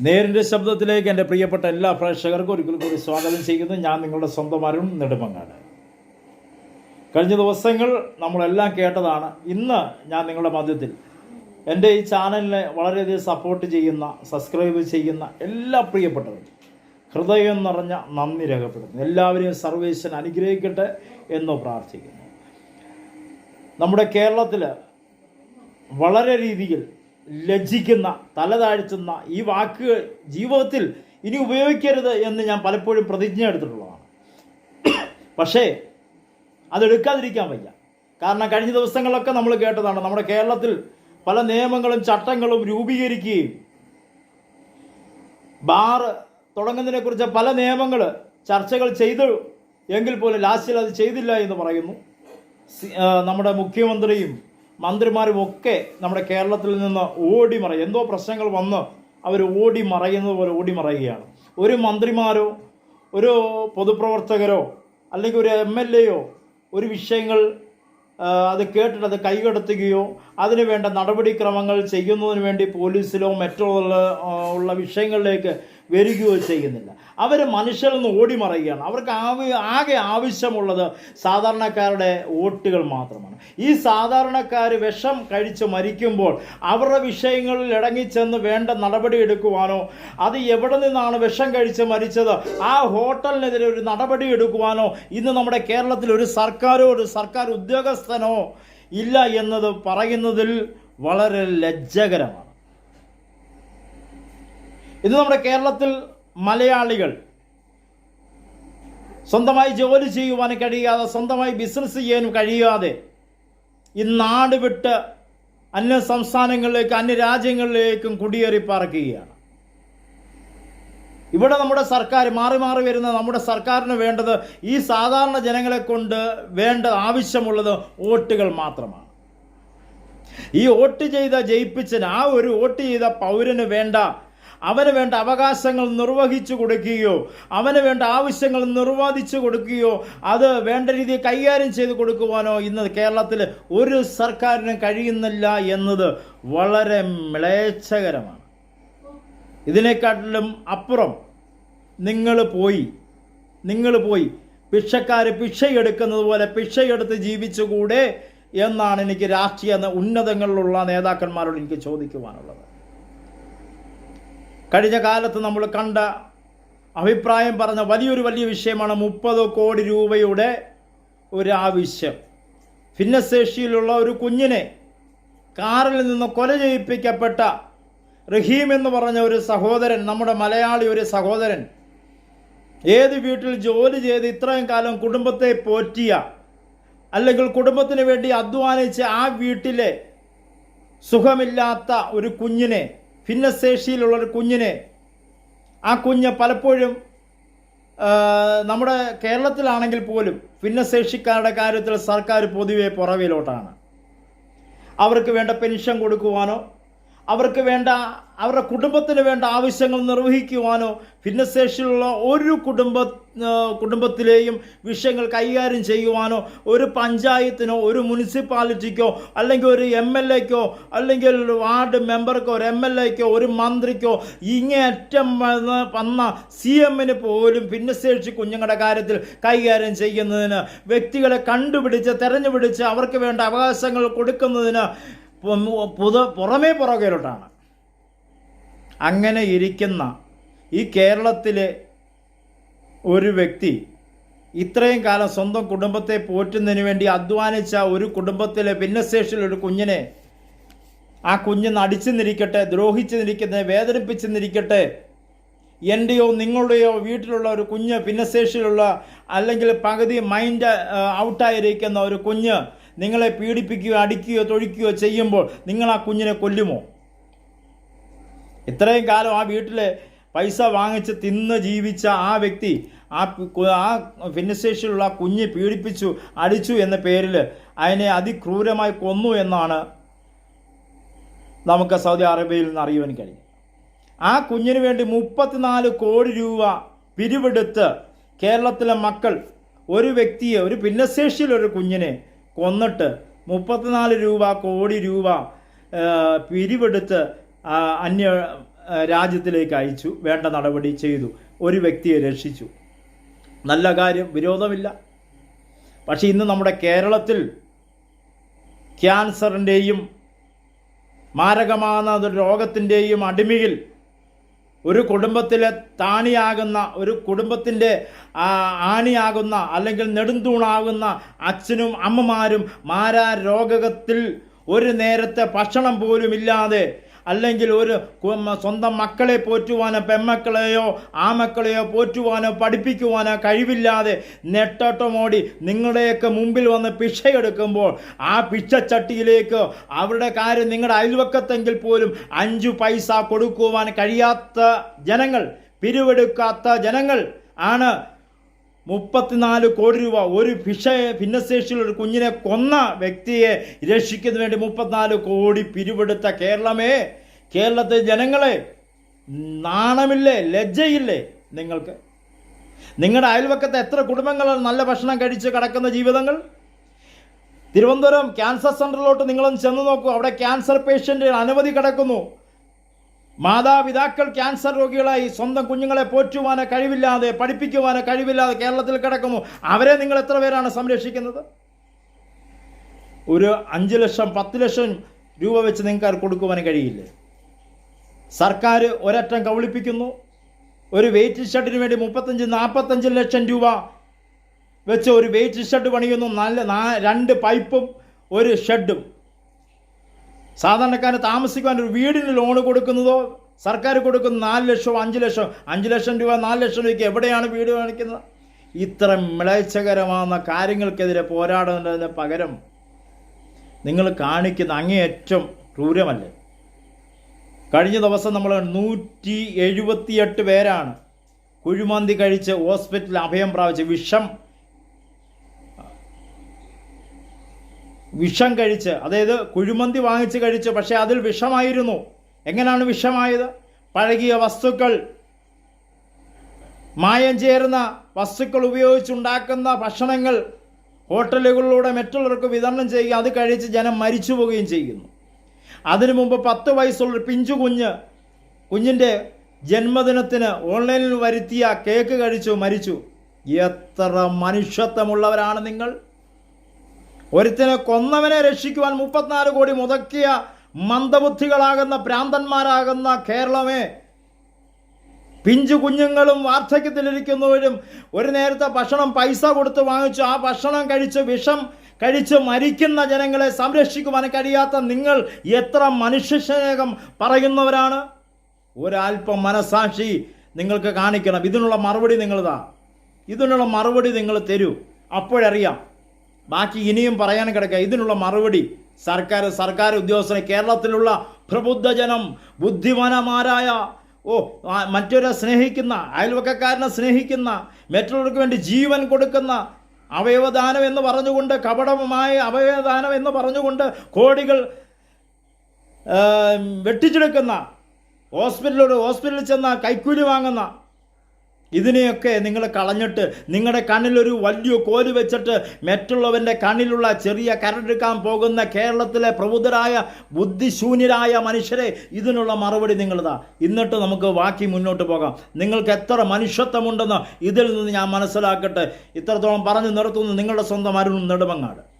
നേരിന്റെ ശബ്ദത്തിലേക്ക് എന്റെ പ്രിയപ്പെട്ട എല്ലാ പ്രേക്ഷകർക്കും ഒരിക്കൽ കൂടി സ്വാഗതം ചെയ്യുന്നു. ഞാൻ നിങ്ങളുടെ സ്വന്തം അരുൺ നെടുമങ്ങാട്. കഴിഞ്ഞ ദിവസങ്ങൾ നമ്മളെല്ലാം കേട്ടതാണ്. ഇന്ന് ഞാൻ നിങ്ങളുടെ മധ്യത്തിൽ എന്റെ ഈ ചാനലിനെ വളരെയധികം സപ്പോർട്ട് ചെയ്യുന്ന സബ്സ്ക്രൈബ് ചെയ്യുന്ന എല്ലാ പ്രിയപ്പെട്ടവരും ഹൃദയം നിറഞ്ഞ നന്ദി രേഖപ്പെടുന്നു എല്ലാവരെയും സർവേശ്വൻ അനുഗ്രഹിക്കട്ടെ എന്ന് പ്രാർത്ഥിക്കുന്നു. നമ്മുടെ കേരളത്തിൽ വളരെ രീതിയിൽ ലജ്ജിക്കുന്ന തലതാഴ്ത്തുന്ന ഈ വാക്കുകൾ ജീവിതത്തിൽ ഇനി ഉപയോഗിക്കരുത് എന്ന് ഞാൻ പലപ്പോഴും പ്രതിജ്ഞ എടുത്തിട്ടുള്ളതാണ്. പക്ഷേ അതെടുക്കാതിരിക്കാൻ വയ്യ. കാരണം കഴിഞ്ഞ ദിവസങ്ങളൊക്കെ നമ്മൾ കേട്ടതാണ് നമ്മുടെ കേരളത്തിൽ പല നിയമങ്ങളും ചട്ടങ്ങളും രൂപീകരിക്കുകയും ബാർ തുടങ്ങുന്നതിനെക്കുറിച്ച് പല നിയമങ്ങൾ ചർച്ചകൾ ചെയ്തു എങ്കിൽ പോലും ലാസ്റ്റിൽ അത് ചെയ്തില്ല എന്ന് പറയുന്നു. നമ്മുടെ മുഖ്യമന്ത്രിയും മന്ത്രിമാരും ഒക്കെ നമ്മുടെ കേരളത്തിൽ നിന്ന് ഓടി മറയും. എന്തോ പ്രശ്നങ്ങൾ വന്ന് അവർ ഓടി മറയുന്നത് പോലെ ഓടി മറയുകയാണ്. ഒരു മന്ത്രിമാരോ ഒരു പൊതുപ്രവർത്തകരോ അല്ലെങ്കിൽ ഒരു എം എൽ എയോ ഒരു വിഷയങ്ങൾ അത് കേട്ടിട്ട് അത് കൈകടത്തുകയോ അതിന് വേണ്ട നടപടിക്രമങ്ങൾ ചെയ്യുന്നതിന് വേണ്ടി പോലീസിലോ മറ്റോ ഉള്ള ഉള്ള വിഷയങ്ങളിലേക്ക് വരികയോ ചെയ്യുന്നില്ല. അവർ മനുഷ്യരിൽ നിന്ന് ഓടി മറയുകയാണ് അവർക്ക് ആവി ആകെ ആവശ്യമുള്ളത് സാധാരണക്കാരുടെ വോട്ടുകൾ മാത്രമാണ്. ഈ സാധാരണക്കാർ വിഷം കഴിച്ച് മരിക്കുമ്പോൾ അവരുടെ വിഷയങ്ങളിൽ ഇടങ്ങിച്ചെന്ന് വേണ്ട നടപടി എടുക്കുവാനോ അത് എവിടെ നിന്നാണ് വിഷം കഴിച്ച് മരിച്ചത് ആ ഹോട്ടലിനെതിരെ ഒരു നടപടി എടുക്കുവാനോ ഇന്ന് നമ്മുടെ കേരളത്തിൽ ഒരു സർക്കാരോ ഒരു സർക്കാർ ഉദ്യോഗസ്ഥനോ ഇല്ല എന്നത് പറയുന്നതിൽ വളരെ ലജ്ജകരമാണ്. ഇന്ന് നമ്മുടെ കേരളത്തിൽ മലയാളികൾ സ്വന്തമായി ജോലി ചെയ്യുവാൻ കഴിയാതെ സ്വന്തമായി ബിസിനസ് ചെയ്യാനും കഴിയാതെ ഈ നാട് വിട്ട് അന്യ സംസ്ഥാനങ്ങളിലേക്കും അന്യ രാജ്യങ്ങളിലേക്കും കുടിയേറി പാർക്കുകയാണ്. ഇവിടെ നമ്മുടെ സർക്കാർ മാറി മാറി വരുന്ന നമ്മുടെ സർക്കാരിന് വേണ്ടത് ഈ സാധാരണ ജനങ്ങളെ കൊണ്ട് വേണ്ട ആവശ്യമുള്ളത് വോട്ടുകൾ മാത്രമാണ്. ഈ വോട്ട് ചെയ്ത ജയിപ്പിച്ചന് ആ ഒരു വോട്ട് ചെയ്ത പൗരന് വേണ്ട അവന് വേണ്ട അവകാശങ്ങൾ നിർവഹിച്ചു കൊടുക്കുകയോ അവന് വേണ്ട ആവശ്യങ്ങൾ നിർവാദിച്ചു കൊടുക്കുകയോ അത് വേണ്ട രീതിയിൽ കൈകാര്യം ചെയ്ത് കൊടുക്കുവാനോ ഇന്ന് കേരളത്തിൽ ഒരു സർക്കാരിനും കഴിയുന്നില്ല എന്നത് വളരെ മ്ലേച്ഛകരമാണ്. ഇതിനെക്കാട്ടിലും അപ്പുറം നിങ്ങൾ പോയി നിങ്ങൾ പോയി ഭിക്ഷക്കാർ ഭിക്ഷയെടുക്കുന്നത് പോലെ ഭിക്ഷയെടുത്ത് ജീവിച്ചുകൂടെ എന്നാണ് എനിക്ക് രാഷ്ട്രീയ ഉന്നതങ്ങളിലുള്ള നേതാക്കന്മാരോട് എനിക്ക് ചോദിക്കുവാനുള്ളത്. കഴിഞ്ഞ കാലത്ത് നമ്മൾ കണ്ട അഭിപ്രായം പറഞ്ഞ വലിയൊരു വലിയ വിഷയമാണ് മുപ്പത് കോടി രൂപയുടെ ഒരു ആവശ്യം ഭിന്നശേഷിയിലുള്ള ഒരു കുഞ്ഞിനെ കാറിൽ നിന്ന് കൊല ചെയ്യിപ്പിക്കപ്പെട്ട റഹീം എന്ന് പറഞ്ഞ ഒരു സഹോദരൻ നമ്മുടെ മലയാളി ഒരു സഹോദരൻ ഏത് വീട്ടിൽ ജോലി ചെയ്ത് ഇത്രയും കാലം കുടുംബത്തെ പോറ്റിയ അല്ലെങ്കിൽ കുടുംബത്തിന് വേണ്ടി അധ്വാനിച്ച ആ വീട്ടിലെ സുഖമില്ലാത്ത ഒരു കുഞ്ഞിനെ ഭിന്നശേഷിയിലുള്ള ഒരു കുഞ്ഞിനെ ആ കുഞ്ഞ് പലപ്പോഴും നമ്മുടെ കേരളത്തിലാണെങ്കിൽ പോലും ഭിന്നശേഷിക്കാരുടെ കാര്യത്തിൽ സർക്കാർ പൊതുവെ പുറവിലോട്ടാണ് അവർക്ക് വേണ്ട പെൻഷൻ കൊടുക്കുവാനോ അവർക്ക് വേണ്ട അവരുടെ കുടുംബത്തിന് വേണ്ട ആവശ്യങ്ങൾ നിർവഹിക്കുവാനോ ഭിന്നശേഷിയുള്ള ഒരു കുടുംബ കുടുംബത്തിലെയും വിഷയങ്ങൾ കൈകാര്യം ചെയ്യുവാനോ ഒരു പഞ്ചായത്തിനോ ഒരു മുനിസിപ്പാലിറ്റിക്കോ അല്ലെങ്കിൽ ഒരു എം എൽ എക്കോ അല്ലെങ്കിൽ വാർഡ് മെമ്പർക്കോ ഒരു എം എൽ എക്കോ ഒരു മന്ത്രിക്കോ ഇങ്ങേറ്റം വന്ന് സി എമ്മിന് പോലും ഭിന്നശേഷി കുഞ്ഞുങ്ങളുടെ കാര്യത്തിൽ കൈകാര്യം ചെയ്യുന്നതിന് വ്യക്തികളെ കണ്ടുപിടിച്ച് തെരഞ്ഞുപിടിച്ച് അവർക്ക് വേണ്ട അവകാശങ്ങൾ കൊടുക്കുന്നതിന് പുത പുറമേ പുറകിലോട്ടാണ് അങ്ങനെ ഇരിക്കുന്ന ഈ കേരളത്തിലെ ഒരു വ്യക്തി ഇത്രയും കാലം സ്വന്തം കുടുംബത്തെ പോറ്റുന്നതിന് വേണ്ടി അധ്വാനിച്ച ഒരു കുടുംബത്തിലെ ഭിന്നശേഷിയിലൊരു കുഞ്ഞിനെ ആ കുഞ്ഞ് നടിച്ചു നിരിക്കട്ടെ ദ്രോഹിച്ചു നിരിക്കട്ടെ വേദനിപ്പിച്ചു നിരിക്കട്ടെ എന്റെയോ നിങ്ങളുടെയോ വീട്ടിലുള്ള ഒരു കുഞ്ഞ് ഭിന്നശേഷിയിലുള്ള അല്ലെങ്കിൽ പകുതി മൈൻഡ് ഔട്ടായിരിക്കുന്ന ഒരു കുഞ്ഞ് നിങ്ങളെ പീഡിപ്പിക്കുകയോ അടിക്കുകയോ തൊഴിക്കുകയോ ചെയ്യുമ്പോൾ നിങ്ങൾ ആ കുഞ്ഞിനെ കൊല്ലുമോ? ഇത്രയും കാലം ആ വീട്ടിലെ പൈസ വാങ്ങിച്ച് തിന്ന് ജീവിച്ച ആ വ്യക്തി ആ ആ ഭിന്നശേഷിയിലുള്ള കുഞ്ഞ് പീഡിപ്പിച്ചു അടിച്ചു എന്ന പേരിൽ അതിനെ അതിക്രൂരമായി കൊന്നു എന്നാണ് നമുക്ക് സൗദി അറേബ്യയിൽ നിന്ന് അറിയുവാൻ കഴിയും ആ കുഞ്ഞിന് വേണ്ടി മുപ്പത്തിനാല് കോടി രൂപ പിരിവെടുത്ത് കേരളത്തിലെ മക്കൾ ഒരു വ്യക്തിയെ ഒരു ഭിന്നശേഷിയിലൊരു കുഞ്ഞിനെ കൊന്നിട്ട് മുപ്പത്തിനാല് രൂപ കോടി രൂപ പിരിവെടുത്ത് അന്യ രാജ്യത്തിലേക്ക് അയച്ചു. വേണ്ട നടപടി ചെയ്തു. ഒരു വ്യക്തിയെ രക്ഷിച്ചു. നല്ല കാര്യം വിരോധമില്ല. പക്ഷേ ഇന്ന് നമ്മുടെ കേരളത്തിൽ ക്യാൻസറിന്റെയും മാരകമാകുന്ന രോഗത്തിന്റെയും അടിമയിൽ ഒരു കുടുംബത്തിലെ താണിയാകുന്ന ഒരു കുടുംബത്തിന്റെ ആണിയാകുന്ന അല്ലെങ്കിൽ നെടുന്തൂണാകുന്ന അച്ഛനും അമ്മമാരും മാരാ രോഗത്തിൽ ഒരു നേരത്തെ ഭക്ഷണം പോലും ഇല്ലാതെ അല്ലെങ്കിൽ ഒരു സ്വന്തം മക്കളെ പോറ്റുവാനോ പെമ്മക്കളെയോ ആമക്കളെയോ പോറ്റുവാനോ പഠിപ്പിക്കുവാനോ കഴിവില്ലാതെ നെട്ടോട്ടമോടി നിങ്ങളുടെയൊക്കെ മുമ്പിൽ വന്ന് പിഷയെടുക്കുമ്പോൾ ആ പിച്ചച്ചട്ടിയിലേക്ക് അവരുടെ കാര്യം നിങ്ങളുടെ അയൽവക്കത്തെങ്കിൽ പോലും അഞ്ചു പൈസ കൊടുക്കുവാൻ കഴിയാത്ത ജനങ്ങൾ പിരിവെടുക്കാത്ത ജനങ്ങൾ ആണ് മുപ്പത്തിനാല് കോടി രൂപ ഒരു ഭിഷ ഭിന്നശേഷിയുള്ള ഒരു കുഞ്ഞിനെ കൊന്ന വ്യക്തിയെ രക്ഷിക്കുന്നതിന് വേണ്ടി മുപ്പത്തിനാല് കോടി പിരിവെടുത്ത കേരളമേ. കേരളത്തെ ജനങ്ങളെ നാണമില്ലേ ലജ്ജയില്ലേ നിങ്ങൾക്ക്? നിങ്ങളുടെ അയൽവക്കത്തെ എത്ര കുടുംബങ്ങളാണ് നല്ല ഭക്ഷണം കഴിച്ച് കിടക്കുന്ന ജീവിതങ്ങൾ? തിരുവനന്തപുരം ക്യാൻസർ സെന്ററിലോട്ട് നിങ്ങളൊന്ന് ചെന്ന് നോക്കൂ. അവിടെ ക്യാൻസർ പേഷ്യന്റ് അനവധി കിടക്കുന്നു. മാതാപിതാക്കൾ ക്യാൻസർ രോഗികളായി സ്വന്തം കുഞ്ഞുങ്ങളെ പോറ്റുവാനോ കഴിവില്ലാതെ പഠിപ്പിക്കുവാനോ കഴിവില്ലാതെ കേരളത്തിൽ കിടക്കുമോ അവരെ നിങ്ങൾ എത്ര പേരാണ് സംരക്ഷിക്കുന്നത്? ഒരു അഞ്ച് ലക്ഷം പത്ത് ലക്ഷം രൂപ വെച്ച് നിങ്ങൾക്ക് കൊടുക്കുവാൻ കഴിയില്ലേ? സർക്കാർ ഒരറ്റം കബളിപ്പിക്കുന്നു. ഒരു വെയിറ്റ് ഷെഡിന് വേണ്ടി മുപ്പത്തഞ്ച് നാൽപ്പത്തഞ്ച് ലക്ഷം രൂപ വെച്ച് ഒരു വെയിറ്റ് ഷെഡ് പണിയുന്നു. നല്ല രണ്ട് പൈപ്പും ഒരു ഷെഡും. സാധാരണക്കാരന് താമസിക്കുവാൻ ഒരു വീടിന് ലോൺ കൊടുക്കുന്നതോ സർക്കാർ കൊടുക്കുന്ന നാല് ലക്ഷമോ അഞ്ച് ലക്ഷം അഞ്ച് ലക്ഷം രൂപ നാല് ലക്ഷം രൂപയ്ക്ക് എവിടെയാണ് വീട് കാണിക്കുന്നത്? ഇത്ര മിളച്ചകരമാകുന്ന കാര്യങ്ങൾക്കെതിരെ പോരാടുന്നതിന് പകരം നിങ്ങൾ കാണിക്കുന്ന അങ്ങേയറ്റം ക്രൂരമല്ലേ? കഴിഞ്ഞ ദിവസം നമ്മൾ നൂറ്റി എഴുപത്തിയെട്ട് പേരാണ് കുഴിമന്തി കഴിച്ച് ഹോസ്പിറ്റലിൽ അഭയം പ്രാപിച്ച് വിഷം വിഷം കഴിച്ച് അതായത് കുഴിമന്തി വാങ്ങിച്ച് കഴിച്ച് പക്ഷേ അതിൽ വിഷമായിരുന്നു. എങ്ങനെയാണ് വിഷമായത്? പഴകിയ വസ്തുക്കൾ മായം ചേർന്ന വസ്തുക്കൾ ഉപയോഗിച്ചുണ്ടാക്കുന്ന ഭക്ഷണങ്ങൾ ഹോട്ടലുകളിലൂടെ മറ്റുള്ളവർക്ക് വിതരണം ചെയ്യുക അത് കഴിച്ച് ജനം മരിച്ചു പോവുകയും ചെയ്യുന്നു. അതിനു മുമ്പ് പത്ത് വയസ്സുള്ള പിഞ്ചു കുഞ്ഞ് കുഞ്ഞിന്റെ ജന്മദിനത്തിന് ഓൺലൈനിൽ വരുത്തിയ കേക്ക് കഴിച്ചു മരിച്ചു. എത്ര മനുഷ്യത്വമുള്ളവരാണ് നിങ്ങൾ? ഒരുത്തിനെ കൊന്നവനെ രക്ഷിക്കുവാൻ മുപ്പത്തിനാല് കോടി മുതക്കിയ മന്ദബുദ്ധികളാകുന്ന ഭ്രാന്തന്മാരാകുന്ന കേരളമേ. പിഞ്ചു കുഞ്ഞുങ്ങളും വാർദ്ധക്യത്തിലിരിക്കുന്നവരും ഒരു നേരത്തെ ഭക്ഷണം പൈസ കൊടുത്ത് വാങ്ങിച്ചു ആ ഭക്ഷണം കഴിച്ച് വിഷം കഴിച്ച് മരിക്കുന്ന ജനങ്ങളെ സംരക്ഷിക്കുവാൻ കഴിയാത്ത നിങ്ങൾ എത്ര മനുഷ്യസ്നേഹം പറയുന്നവരാണ്? ഒരല്പം മനസാക്ഷി നിങ്ങൾക്ക് കാണിക്കണം. ഇതിനുള്ള മറുപടി നിങ്ങളിതാ. ഇതിനുള്ള മറുപടി നിങ്ങൾ തരൂ. അപ്പോഴറിയാം. ബാക്കി ഇനിയും പറയാൻ കിടക്കുക. ഇതിനുള്ള മറുപടി സർക്കാർ സർക്കാർ ഉദ്യോഗസ്ഥന് കേരളത്തിലുള്ള പ്രബുദ്ധജനം ബുദ്ധിമാനമാരായ ഓ മറ്റൊരെ സ്നേഹിക്കുന്ന അയൽവക്കക്കാരനെ സ്നേഹിക്കുന്ന മറ്റുള്ളവർക്ക് വേണ്ടി ജീവൻ കൊടുക്കുന്ന അവയവദാനം എന്ന് പറഞ്ഞുകൊണ്ട് കപടമായ അവയവദാനം എന്ന് പറഞ്ഞുകൊണ്ട് കോടികൾ വെട്ടിച്ചെടുക്കുന്ന ഹോസ്പിറ്റലിലൂടെ ഹോസ്പിറ്റലിൽ ചെന്ന കൈക്കൂലി വാങ്ങുന്ന ഇതിനെയൊക്കെ നിങ്ങൾ കളഞ്ഞിട്ട് നിങ്ങളുടെ കണ്ണിലൊരു വലിയ കോൽ വെച്ചിട്ട് മറ്റുള്ളവന്റെ കണ്ണിലുള്ള ചെറിയ കരടെടുക്കാൻ പോകുന്ന കേരളത്തിലെ പ്രബുദ്ധരായ ബുദ്ധിശൂന്യരായ മനുഷ്യരെ ഇതിനുള്ള മറുപടി നിങ്ങളിതാ. എന്നിട്ട് നമുക്ക് ബാക്കി മുന്നോട്ട് പോകാം. നിങ്ങൾക്ക് എത്ര മനുഷ്യത്വമുണ്ടെന്ന് ഇതിൽ നിന്ന് ഞാൻ മനസ്സിലാക്കട്ടെ. ഇത്രത്തോളം പറഞ്ഞു നിർത്തുന്നു നിങ്ങളുടെ സ്വന്തം അരുൺ നെടുമങ്ങാട്.